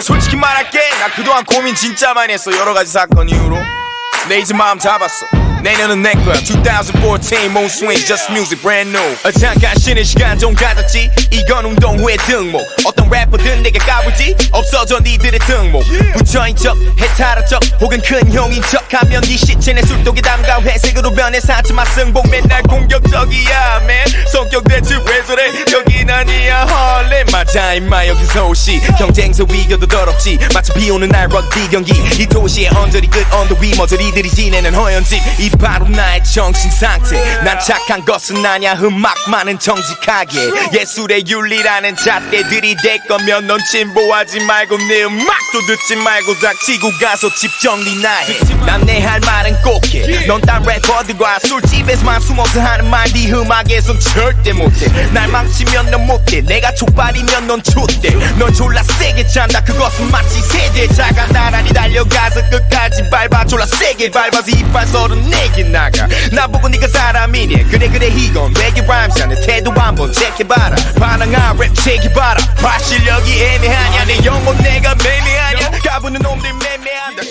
솔직히 말할게. 나 그동안 고민 진짜 많이 했어 여러 가지 사건 이후로. 내 이제 마음 잡았어. 내년은 내 거야. 2014 moon swing just music brand new. 어, 잠깐 쉬는 시간 좀 가졌지? 이건 운동 후의 등목 어떤 래퍼든 내게 까불지? 없어져 니들의 등목. 부처인 척 해탈한 척 혹은 큰 형인 척 하면 네 시체 내 술독에 담가 회색으로 변해 사치마 승복. 맨날 공격적이야 man. 성격 대체 왜 저래 아니야 헐렘 맞아 임마 여긴 서울시. 경쟁서 위겨도 더럽지. 마치 비오는 날 럭비 경기. 이 도시의 언저리 끝 언더 위 머저리들이 지내는 허연집 이 바로 나의 정신 상태. 난 착한 것은 아냐 많은 정직하게. 예술의 윤리라는 잣대들이 될 거면 넌 진보하지 말고 내 음악도 듣지 말고 닥치고 가서 집 정리 나 해 난 내 할 말은 꼭해 넌딴 래퍼들과 술집에서만 숨어서 하는 말 네 음악에선 절대 못해. 날 망치면 넌 못해. 내가 족발이면 넌 좆대. 넌 졸라 세게 찬다. 그것은 마치 세대자가 나란히 달려가서 끝까지 밟아. 졸라 세게 밟아서 이빨 서른네개 나가. 나보고 네가 사람이니. 그래 그래 이건 외계 람샤는 태도 한번 체크해봐라. 반항한 랩 체크해봐라. 봐 실력이 애매하냐? 내 영혼 내가 매매하냐? 까부는 놈들 매매한다